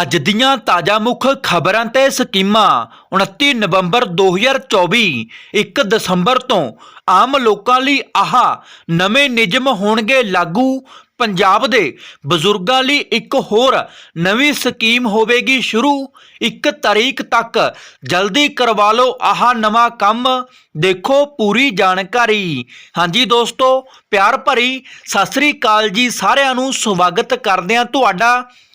ਅੱਜ ਦੀਆਂ ਤਾਜ਼ਾ ਮੁੱਖ ਖਬਰਾਂ ਤੇ ਸਕੀਮਾਂ। 29 ਨਵੰਬਰ 2024 1 ਦਸੰਬਰ ਤੋਂ ਆਮ ਲੋਕਾਂ ਲਈ ਆਹ ਨਵੇਂ ਨਿਯਮ ਹੋਣਗੇ ਲਾਗੂ। ਪੰਜਾਬ ਦੇ ਬਜ਼ੁਰਗਾਂ ਲਈ ਇੱਕ ਹੋਰ ਨਵੀਂ ਸਕੀਮ ਹੋਵੇਗੀ ਸ਼ੁਰੂ। 1 ਤਾਰੀਖ ਤੱਕ ਜਲਦੀ ਕਰਵਾ ਲਓ ਆਹ ਨਵਾਂ ਕੰਮ। ਦੇਖੋ ਪੂਰੀ ਜਾਣਕਾਰੀ। ਹਾਂਜੀ ਦੋਸਤੋ, ਪਿਆਰ ਭਰੀ ਸਤਿ ਸ੍ਰੀ ਅਕਾਲ ਜੀ ਸਾਰਿਆਂ ਨੂੰ। ਸਵਾਗਤ ਕਰਦੇ ਹਾਂ ਤੁਹਾਡਾ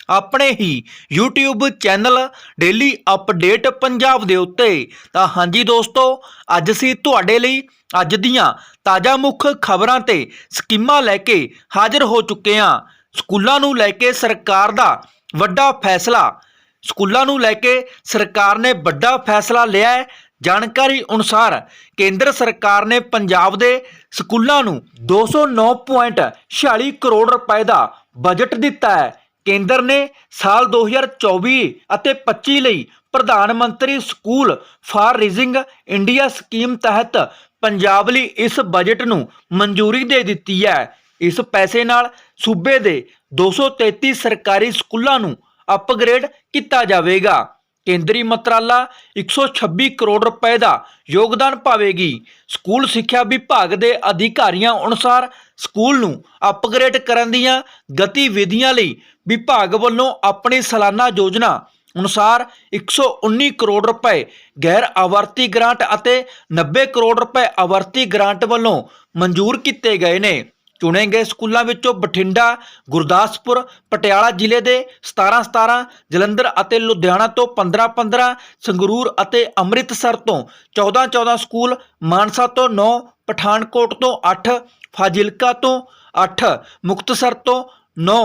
ਆਪਣੇ ਹੀ YouTube channel daily update Punjab ਦੇ ਉੱਤੇ। ਤਾਂ ਹਾਂਜੀ ਦੋਸਤੋ, ਅੱਜ ਅਸੀਂ ਤੁਹਾਡੇ ਲਈ ਅੱਜ ਦੀਆਂ ਤਾਜ਼ਾ ਮੁੱਖ ਖਬਰਾਂ ਤੇ ਸਕੀਮਾਂ ਲੈ ਕੇ ਹਾਜ਼ਰ ਹੋ ਚੁੱਕੇ ਹਾਂ। ਸਕੂਲਾਂ ਨੂੰ ਲੈ ਕੇ ਸਰਕਾਰ ਦਾ ਵੱਡਾ ਫੈਸਲਾ। ਸਕੂਲਾਂ ਨੂੰ ਲੈ ਕੇ ਸਰਕਾਰ ਨੇ ਵੱਡਾ ਫੈਸਲਾ ਲਿਆ ਹੈ। ਜਾਣਕਾਰੀ ਅਨੁਸਾਰ ਕੇਂਦਰ ਸਰਕਾਰ ਨੇ ਪੰਜਾਬ ਦੇ ਸਕੂਲਾਂ ਨੂੰ 209.46 ਕਰੋੜ ਰੁਪਏ ਦਾ ਬਜਟ ਦਿੱਤਾ ਹੈ। ਕੇਂਦਰ ਨੇ ਸਾਲ 2024 ਅਤੇ 25 ਲਈ ਪ੍ਰਧਾਨ ਮੰਤਰੀ school for rising India scheme ਤਹਿਤ ਪੰਜਾਬ ਲਈ ਇਸ ਬਜਟ ਨੂੰ ਮਨਜ਼ੂਰੀ ਦੇ ਦਿੱਤੀ ਹੈ। ਇਸ ਪੈਸੇ ਨਾਲ ਸੂਬੇ ਦੇ 233 ਸਰਕਾਰੀ ਸਕੂਲਾਂ ਨੂੰ ਅਪਗ੍ਰੇਡ ਕੀਤਾ ਜਾਵੇਗਾ। ਕੇਂਦਰੀ ਮੰਤਰਾਲਾ 126 ਕਰੋੜ ਰੁਪਏ ਦਾ ਯੋਗਦਾਨ ਪਾਵੇਗੀ। ਸਕੂਲ ਸਿੱਖਿਆ ਵਿਭਾਗ ਦੇ ਅਧਿਕਾਰੀਆਂ ਅਨੁਸਾਰ ਸਕੂਲ ਨੂੰ ਅਪਗ੍ਰੇਡ ਕਰਨ ਦੀਆਂ ਗਤੀਵਿਧੀਆਂ ਲਈ ਵਿਭਾਗ ਵੱਲੋਂ ਆਪਣੀ ਸਾਲਾਨਾ ਯੋਜਨਾ ਅਨੁਸਾਰ 119 ਕਰੋੜ ਰੁਪਏ ਗੈਰ ਆਵਰਤੀ ਗ੍ਰਾਂਟ ਅਤੇ 90 ਕਰੋੜ ਰੁਪਏ ਆਵਰਤੀ ਗ੍ਰਾਂਟ ਵੱਲੋਂ ਮਨਜ਼ੂਰ ਕੀਤੇ ਗਏ ਨੇ। ਚੁਣੇ ਗਏ ਸਕੂਲਾਂ ਵਿੱਚੋਂ ਬਠਿੰਡਾ, ਗੁਰਦਾਸਪੁਰ, ਪਟਿਆਲਾ ਜ਼ਿਲ੍ਹੇ ਦੇ 17 17 ਜਲੰਧਰ ਅਤੇ ਲੁਧਿਆਣਾ ਤੋਂ 15 15 ਸੰਗਰੂਰ ਅਤੇ ਅੰਮ੍ਰਿਤਸਰ ਤੋਂ 14 14 ਸਕੂਲ, ਮਾਨਸਾ ਤੋਂ 9 ਪਠਾਨਕੋਟ ਤੋਂ 8 ਫਾਜ਼ਿਲਕਾ ਤੋਂ 8 ਮੁਕਤਸਰ ਤੋਂ 9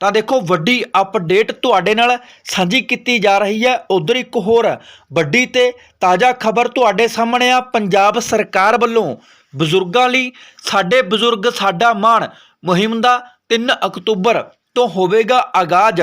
ਤਾਂ ਦੇਖੋ, ਵੱਡੀ ਅਪਡੇਟ ਤੁਹਾਡੇ ਨਾਲ ਸਾਂਝੀ ਕੀਤੀ ਜਾ ਰਹੀ ਹੈ। ਉਧਰ ਇੱਕ ਹੋਰ ਵੱਡੀ ਤੇ ਤਾਜ਼ਾ ਖਬਰ ਤੁਹਾਡੇ ਸਾਹਮਣੇ ਆ। ਪੰਜਾਬ ਸਰਕਾਰ ਵੱਲੋਂ ਬਜ਼ੁਰਗਾਂ ਲਈ ਸਾਡੇ ਬਜ਼ੁਰਗ, ਸਾਡਾ ਮਾਣ ਮੁਹਿੰਮ ਦਾ 3 ਅਕਤੂਬਰ ਤੋਂ ਹੋਵੇਗਾ ਆਗਾਜ਼।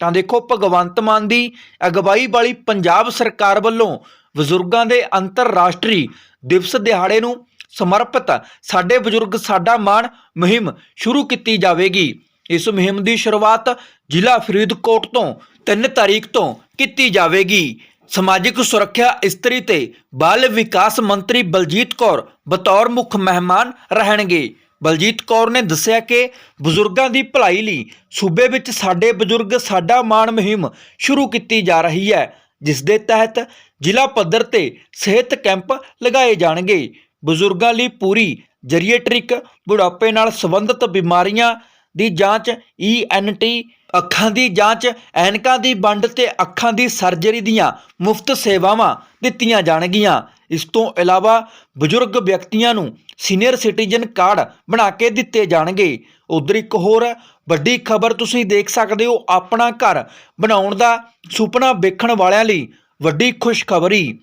ਤਾਂ ਦੇਖੋ, ਭਗਵੰਤ ਮਾਨ ਦੀ ਅਗਵਾਈ ਵਾਲੀ ਪੰਜਾਬ ਸਰਕਾਰ ਵੱਲੋਂ ਬਜ਼ੁਰਗਾਂ ਦੇ ਅੰਤਰਰਾਸ਼ਟਰੀ ਦਿਵਸ ਦਿਹਾੜੇ ਨੂੰ ਸਮਰਪਿਤ ਸਾਡੇ ਬਜ਼ੁਰਗ, ਸਾਡਾ ਮਾਣ ਮੁਹਿੰਮ ਸ਼ੁਰੂ ਕੀਤੀ ਜਾਵੇਗੀ। ਇਸ ਮੁਹਿੰਮ ਦੀ ਸ਼ੁਰੂਆਤ ਜ਼ਿਲ੍ਹਾ ਫਰੀਦਕੋਟ ਤੋਂ 3 ਤਾਰੀਖ ਤੋਂ ਕੀਤੀ ਜਾਵੇਗੀ। ਸਮਾਜਿਕ ਸੁਰੱਖਿਆ ਇਸਤਰੀ ਤੇ ਬਾਲ ਵਿਕਾਸ ਮੰਤਰੀ ਬਲਜੀਤ ਕੌਰ ਬਤੌਰ ਮੁੱਖ ਮਹਿਮਾਨ ਰਹਿਣਗੇ। ਬਲਜੀਤ ਕੌਰ ਨੇ ਦੱਸਿਆ ਕਿ ਬਜ਼ੁਰਗਾਂ ਦੀ ਭਲਾਈ ਲਈ ਸੂਬੇ ਵਿੱਚ ਸਾਡੇ ਬਜ਼ੁਰਗ, ਸਾਡਾ ਮਾਣ ਮੁਹਿੰਮ ਸ਼ੁਰੂ ਕੀਤੀ ਜਾ ਰਹੀ ਹੈ, ਜਿਸ ਦੇ ਤਹਿਤ ਜ਼ਿਲ੍ਹਾ ਪੱਧਰ ਤੇ ਸਿਹਤ ਕੈਂਪ ਲਗਾਏ ਜਾਣਗੇ। ਬਜ਼ੁਰਗਾਂ ਲਈ ਪੂਰੀ ਜਰੀਏਟ੍ਰਿਕ ਬੁਢਾਪੇ ਨਾਲ ਸੰਬੰਧਿਤ ਬਿਮਾਰੀਆਂ ਦੀ ਜਾਂਚ ਈਐਨਟੀ ਅੱਖਾਂ ਦੀ ਜਾਂਚ, ਐਨਕਾਂ ਦੀ ਵੰਡ ਤੇ ਅੱਖਾਂ ਦੀ ਸਰਜਰੀ ਦੀਆਂ ਮੁਫਤ ਸੇਵਾਵਾਂ ਦਿੱਤੀਆਂ ਜਾਣਗੀਆਂ। ਇਸ ਤੋਂ ਇਲਾਵਾ ਬਜ਼ੁਰਗ ਵਿਅਕਤੀਆਂ ਨੂੰ ਸੀਨੀਅਰ ਸਿਟੀਜ਼ਨ ਕਾਰਡ ਬਣਾ ਕੇ ਦਿੱਤੇ ਜਾਣਗੇ। ਉਧਰ ਇੱਕ ਹੋਰ ਵੱਡੀ ਖਬਰ ਤੁਸੀਂ ਦੇਖ ਸਕਦੇ ਹੋ, ਆਪਣਾ ਘਰ ਬਣਾਉਣ ਦਾ ਸੁਪਨਾ ਵੇਖਣ ਵਾਲਿਆਂ ਲਈ ਵੱਡੀ ਖੁਸ਼ਖਬਰੀ।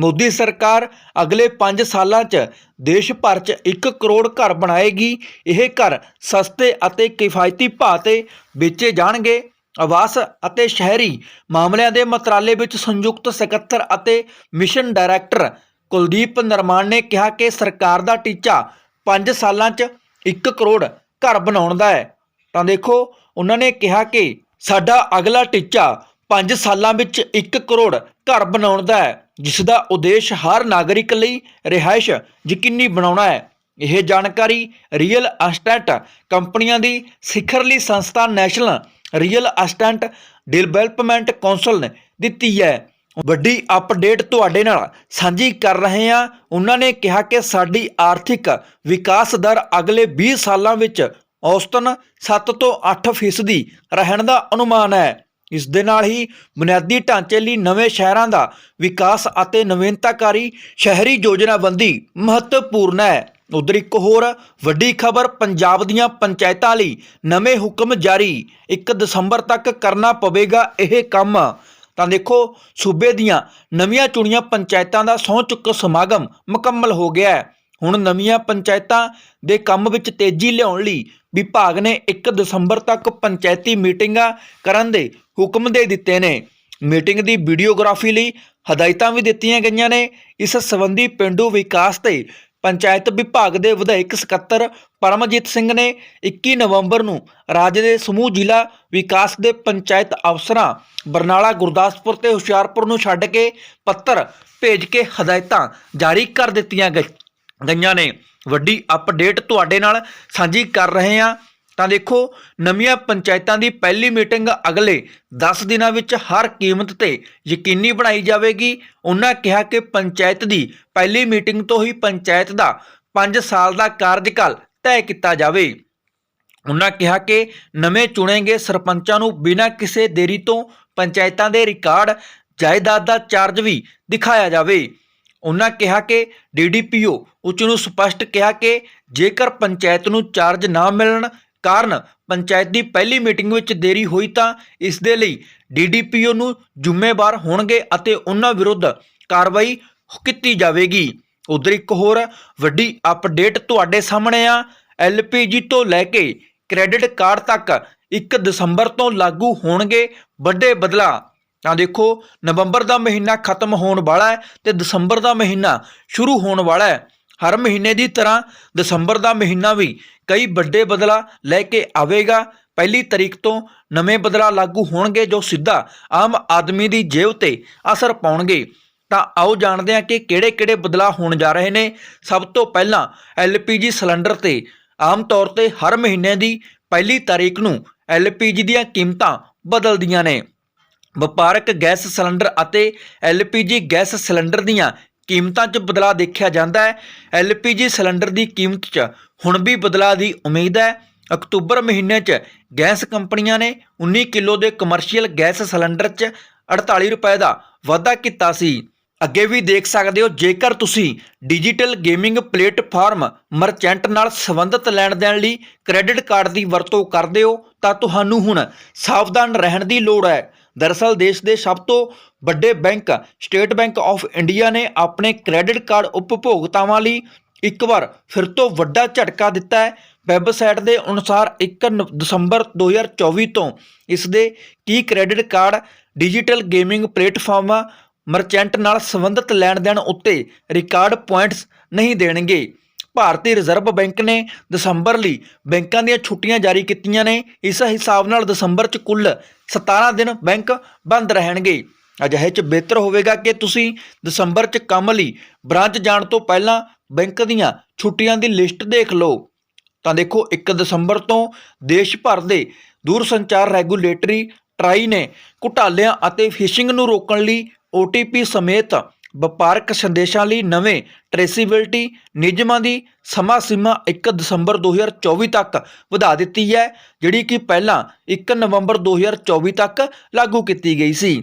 ਮੋਦੀ ਸਰਕਾਰ ਅਗਲੇ 5 ਸਾਲਾਂ 'ਚ ਦੇਸ਼ ਭਰ 'ਚ 1 ਕਰੋੜ ਘਰ ਬਣਾਏਗੀ, ਇਹ ਘਰ ਸਸਤੇ ਅਤੇ ਕਿਫਾਇਤੀ ਭਾਅ ਤੇ ਵੇਚੇ ਜਾਣਗੇ। ਆਵਾਸ ਅਤੇ ਸ਼ਹਿਰੀ ਮਾਮਲਿਆਂ ਦੇ ਮੰਤਰਾਲੇ ਵਿੱਚ ਸੰਯੁਕਤ ਸਕੱਤਰ ਅਤੇ ਮਿਸ਼ਨ ਡਾਇਰੈਕਟਰ ਕੁਲਦੀਪ ਨਰਮਾਨ ਨੇ ਕਿਹਾ ਕਿ ਸਰਕਾਰ ਦਾ ਟੀਚਾ 5 ਸਾਲਾਂ 'ਚ 1 ਕਰੋੜ ਘਰ ਬਣਾਉਣ ਦਾ ਹੈ। ਤਾਂ ਦੇਖੋ, ਉਹਨਾਂ ਨੇ ਕਿਹਾ ਕਿ ਸਾਡਾ ਅਗਲਾ ਟੀਚਾ 5 ਸਾਲਾਂ ਵਿੱਚ 1 ਕਰੋੜ ਘਰ ਬਣਾਉਣ ਦਾ ਹੈ। ਜਿਸ ਦਾ ਉਦੇਸ਼ ਹਰ ਨਾਗਰਿਕ ਲਈ ਰਿਹਾਇਸ਼ ਯਕੀਨੀ ਬਣਾਉਣਾ ਹੈ। ਇਹ ਜਾਣਕਾਰੀ ਰੀਅਲ ਅਸਟੈਂਟ ਕੰਪਨੀਆਂ ਦੀ ਸਿਖਰਲੀ ਸੰਸਥਾ national real estate development council ਨੇ ਦਿੱਤੀ ਹੈ। ਵੱਡੀ ਅਪਡੇਟ ਤੁਹਾਡੇ ਨਾਲ ਸਾਂਝੀ ਕਰ ਰਹੇ ਹਾਂ। ਉਹਨਾਂ ਨੇ ਕਿਹਾ ਕਿ ਸਾਡੀ ਆਰਥਿਕ ਵਿਕਾਸ ਦਰ ਅਗਲੇ 20 ਸਾਲਾਂ ਵਿੱਚ ਔਸਤਨ 7 ਤੋਂ 8 ਫੀਸਦੀ ਰਹਿਣ ਦਾ ਅਨੁਮਾਨ ਹੈ। ਇਸ ਦੇ ਨਾਲ ਹੀ ਬੁਨਿਆਦੀ ਢਾਂਚੇ ਲਈ ਨਵੇਂ ਸ਼ਹਿਰਾਂ ਦਾ ਵਿਕਾਸ ਅਤੇ ਨਵੀਨਤਾਕਾਰੀ ਸ਼ਹਿਰੀ ਯੋਜਨਾਬੰਦੀ ਮਹੱਤਵਪੂਰਨ ਹੈ। ਉਧਰ ਇੱਕ ਹੋਰ ਵੱਡੀ ਖਬਰ, ਪੰਜਾਬ ਦੀਆਂ ਪੰਚਾਇਤਾਂ ਲਈ ਨਵੇਂ ਹੁਕਮ ਜਾਰੀ। 1 ਦਸੰਬਰ ਤੱਕ ਕਰਨਾ ਪਵੇਗਾ ਇਹ ਕੰਮ। ਤਾਂ ਦੇਖੋ, ਸੂਬੇ ਦੀਆਂ ਨਵੀਆਂ ਚੁਣੀਆਂ ਪੰਚਾਇਤਾਂ ਦਾ ਸਹੁੰ ਚੁੱਕ ਸਮਾਗਮ ਮੁਕੰਮਲ ਹੋ ਗਿਆ ਹੈ। ਹੁਣ ਨਵੀਆਂ ਪੰਚਾਇਤਾਂ ਦੇ ਕੰਮ ਵਿੱਚ ਤੇਜ਼ੀ ਲਿਆਉਣ ਲਈ ਵਿਭਾਗ ਨੇ 1 ਦਸੰਬਰ ਤੱਕ ਪੰਚਾਇਤੀ ਮੀਟਿੰਗਾਂ ਕਰਨ ਦੇ ਹੁਕਮ ਦੇ ਦਿੱਤੇ ਨੇ। ਮੀਟਿੰਗ ਦੀ ਵੀਡੀਓਗ੍ਰਾਫੀ ਲਈ ਹਦਾਇਤਾਂ ਵੀ ਦਿੱਤੀਆਂ ਗਈਆਂ ਨੇ। ਇਸ ਸੰਬੰਧੀ ਪਿੰਡੂ ਵਿਕਾਸ ਤੇ ਪੰਚਾਇਤ ਵਿਭਾਗ ਦੇ ਵਿਧਾਇਕ ਸਕੱਤਰ ਪਰਮਜੀਤ ਸਿੰਘ ਨੇ 21 ਨਵੰਬਰ ਨੂੰ ਰਾਜ ਦੇ ਸਮੂਹ ਜ਼ਿਲ੍ਹਾ ਵਿਕਾਸ ਦੇ ਪੰਚਾਇਤ ਅਫਸਰਾਂ ਬਰਨਾਲਾ, ਗੁਰਦਾਸਪੁਰ ਤੇ ਹੁਸ਼ਿਆਰਪੁਰ ਨੂੰ ਛੱਡ ਕੇ ਪੱਤਰ ਭੇਜ ਕੇ ਹਦਾਇਤਾਂ ਜਾਰੀ ਕਰ ਦਿੱਤੀਆਂ ਗਈ- ਗਈਆਂ ਨੇ। ਵੱਡੀ ਅਪਡੇਟ ਤੁਹਾਡੇ ਨਾਲ ਸਾਂਝੀ ਕਰ ਰਹੇ ਹਾਂ। ਤਾਂ ਦੇਖੋ, ਨਵੀਆਂ ਪੰਚਾਇਤਾਂ ਦੀ ਪਹਿਲੀ ਮੀਟਿੰਗ ਅਗਲੇ 10 ਦਿਨਾਂ ਵਿੱਚ ਹਰ ਕੀਮਤ ਤੇ ਯਕੀਨੀ ਬਣਾਈ ਜਾਵੇਗੀ। ਉਹਨਾਂ ਕਿਹਾ ਕਿ ਪੰਚਾਇਤ ਦੀ ਪਹਿਲੀ ਮੀਟਿੰਗ ਤੋਂ ਹੀ ਪੰਚਾਇਤ ਦਾ 5 ਸਾਲ ਦਾ ਕਾਰਜਕਾਲ ਤੈਅ ਕੀਤਾ ਜਾਵੇ। ਉਹਨਾਂ ਕਿਹਾ ਕਿ ਨਵੇਂ ਚੁਣੇ ਗਏ ਸਰਪੰਚਾਂ ਨੂੰ ਬਿਨਾਂ ਕਿਸੇ ਦੇਰੀ ਤੋਂ ਪੰਚਾਇਤਾਂ ਦੇ ਰਿਕਾਰਡ, ਜਾਇਦਾਦ ਦਾ ਚਾਰਜ ਵੀ ਦਿਖਾਇਆ ਜਾਵੇ। ਉਹਨਾਂ ਕਿਹਾ ਕਿ ਡੀਡੀਪੀਓ ਉੱਚ ਨੂੰ ਸਪਸ਼ਟ ਕਿਹਾ ਕਿ ਜੇਕਰ ਪੰਚਾਇਤ ਨੂੰ ਚਾਰਜ ਨਾ ਮਿਲਣ ਕਾਰਨ ਪੰਚਾਇਤ ਦੀ ਪਹਿਲੀ ਮੀਟਿੰਗ ਵਿੱਚ ਦੇਰੀ ਹੋਈ ਤਾਂ ਇਸ ਦੇ ਲਈ ਡੀਡੀਪੀਓ ਨੂੰ ਜ਼ਿੰਮੇਵਾਰ ਹੋਣਗੇ ਅਤੇ ਉਹਨਾਂ ਵਿਰੁੱਧ ਕਾਰਵਾਈ ਕੀਤੀ ਜਾਵੇਗੀ। ਉਧਰ ਇੱਕ ਹੋਰ ਵੱਡੀ ਅਪਡੇਟ ਤੁਹਾਡੇ ਸਾਹਮਣੇ ਆ। ਐਲਪੀਜੀ ਤੋਂ ਲੈ ਕੇ ਕ੍ਰੈਡਿਟ ਕਾਰਡ ਤੱਕ 1 ਦਸੰਬਰ ਤੋਂ ਲਾਗੂ ਹੋਣਗੇ ਵੱਡੇ ਬਦਲਾਅ। ਤਾਂ ਦੇਖੋ, ਨਵੰਬਰ ਦਾ ਮਹੀਨਾ ਖਤਮ ਹੋਣ ਵਾਲਾ ਹੈ ਤੇ ਦਸੰਬਰ ਦਾ ਮਹੀਨਾ ਸ਼ੁਰੂ ਹੋਣ ਵਾਲਾ ਹੈ। ਹਰ ਮਹੀਨੇ ਦੀ ਤਰ੍ਹਾਂ ਦਸੰਬਰ ਦਾ ਮਹੀਨਾ ਵੀ ਕਈ ਵੱਡੇ ਬਦਲਾ ਲੈ ਕੇ ਆਵੇਗਾ। ਪਹਿਲੀ ਤਰੀਕ ਤੋਂ ਨਵੇਂ ਬਦਲਾ ਲਾਗੂ ਹੋਣਗੇ ਜੋ ਸਿੱਧਾ ਆਮ ਆਦਮੀ ਦੀ ਜੇਬ ਤੇ ਅਸਰ ਪਾਉਣਗੇ। ਤਾਂ ਆਓ ਜਾਣਦੇ ਹਾਂ ਕਿ ਕਿਹੜੇ-ਕਿਹੜੇ ਬਦਲਾਅ ਹੋਣ ਜਾ ਰਹੇ ਨੇ। ਸਭ ਤੋਂ ਪਹਿਲਾਂ ਐਲਪੀਜੀ ਸਿਲੰਡਰ ਤੇ ਆਮ ਤੌਰ ਤੇ ਹਰ ਮਹੀਨੇ ਦੀ ਪਹਿਲੀ ਤਾਰੀਖ ਨੂੰ ਐਲਪੀਜੀ ਦੀਆਂ ਕੀਮਤਾਂ ਬਦਲਦੀਆਂ ਨੇ। ਵਪਾਰਕ ਗੈਸ ਸਿਲੰਡਰ ਅਤੇ ਐਲਪੀਜੀ ਗੈਸ ਸਿਲੰਡਰ ਦੀਆਂ ਕੀਮਤਾਂ 'ਚ ਬਦਲਾਅ ਦੇਖਿਆ ਜਾਂਦਾ ਹੈ। ਐਲਪੀਜੀ ਸਿਲੰਡਰ ਦੀ ਕੀਮਤ 'ਚ ਹੁਣ ਵੀ ਬਦਲਾਅ ਦੀ ਉਮੀਦ ਹੈ। ਅਕਤੂਬਰ ਮਹੀਨੇ 'ਚ ਗੈਸ ਕੰਪਨੀਆਂ ਨੇ 19 ਕਿਲੋ ਦੇ ਕਮਰਸ਼ੀਅਲ ਗੈਸ ਸਿਲੰਡਰ 'ਚ 48 ਰੁਪਏ ਦਾ ਵਾਧਾ ਕੀਤਾ ਸੀ। ਅੱਗੇ ਵੀ ਦੇਖ ਸਕਦੇ ਹੋ, ਜੇਕਰ ਤੁਸੀਂ ਡਿਜੀਟਲ ਗੇਮਿੰਗ ਪਲੇਟਫਾਰਮ ਮਰਚੈਂਟ ਨਾਲ ਸੰਬੰਧਿਤ ਲੈਣ ਦੇਣ ਲਈ ਕ੍ਰੈਡਿਟ ਕਾਰਡ ਦੀ ਵਰਤੋਂ ਕਰਦੇ ਹੋ, ਤਾਂ ਤੁਹਾਨੂੰ ਹੁਣ ਸਾਵਧਾਨ ਰਹਿਣ ਦੀ ਲੋੜ ਹੈ। ਦਰਅਸਲ ਦੇਸ਼ ਦੇ ਸਭ ਤੋਂ ਵੱਡੇ bank, State Bank of India ਨੇ ਆਪਣੇ ਕ੍ਰੈਡਿਟ ਕਾਰਡ ਉਪਭੋਗਤਾਵਾਂ ਲਈ ਇੱਕ ਵਾਰ ਫਿਰ ਤੋਂ ਵੱਡਾ ਝਟਕਾ ਦਿੱਤਾ ਹੈ। ਵੈਬਸਾਈਟ ਦੇ ਅਨੁਸਾਰ 1 ਨ- ਦਸੰਬਰ 2024 ਤੋਂ ਇਸ ਦੇ ਕੀ ਕ੍ਰੈਡਿਟ ਕਾਰਡ, ਡਿਜੀਟਲ ਗੇਮਿੰਗ ਪਲੇਟਫਾਰਮਾਂ, ਮਰਚੈਂਟ ਨਾਲ ਸੰਬੰਧਿਤ ਲੈਣ ਦੇਣ ਉੱਤੇ ਰਿਕਾਰਡ ਪੁਆਇੰਟਸ ਨਹੀਂ ਦੇਣਗੇ। ਭਾਰਤੀ ਰਿਜ਼ਰਵ ਬੈਂਕ ਨੇ ਦਸੰਬਰ ਲਈ ਬੈਂਕਾਂ ਦੀਆਂ ਛੁੱਟੀਆਂ ਜਾਰੀ ਕੀਤੀਆਂ ਨੇ। ਇਸ ਹਿਸਾਬ ਨਾਲ ਦਸੰਬਰ 'ਚ ਕੁੱਲ 17 ਦਿਨ ਬੈਂਕ ਬੰਦ ਰਹਿਣਗੇ। ਅਜਿਹੇ 'ਚ ਬਿਹਤਰ ਹੋਵੇਗਾ ਕਿ ਤੁਸੀਂ ਦਸੰਬਰ 'ਚ ਕੰਮ ਲਈ ਬ੍ਰਾਂਚ ਜਾਣ ਤੋਂ ਪਹਿਲਾਂ ਬੈਂਕ ਦੀਆਂ ਛੁੱਟੀਆਂ ਦੀ ਲਿਸਟ ਦੇਖ ਲਓ। ਤਾਂ ਦੇਖੋ 1 ਦਸੰਬਰ ਤੋਂ ਦੇਸ਼ ਭਰ ਦੇ ਦੂਰਸੰਚਾਰ ਰੈਗੂਲੇਟਰੀ ਟਰਾਈ ਨੇ ਘੁਟਾਲਿਆਂ ਅਤੇ ਫਿਸ਼ਿੰਗ ਨੂੰ ਰੋਕਣ ਲਈ OTP ਸਮੇਤ ਵਪਾਰਕ ਸੰਦੇਸ਼ਾਂ ਲਈ ਨਵੇਂ ਟ੍ਰੇਸਿਬਿਲਟੀ ਨਿਯਮਾਂ ਦੀ ਸਮਾਂ ਸੀਮਾ 1 ਦਸੰਬਰ 2024 ਤੱਕ ਵਧਾ ਦਿੱਤੀ ਹੈ, ਜਿਹੜੀ ਕਿ ਪਹਿਲਾਂ 1 ਨਵੰਬਰ 2024 ਤੱਕ ਲਾਗੂ ਕੀਤੀ ਗਈ ਸੀ।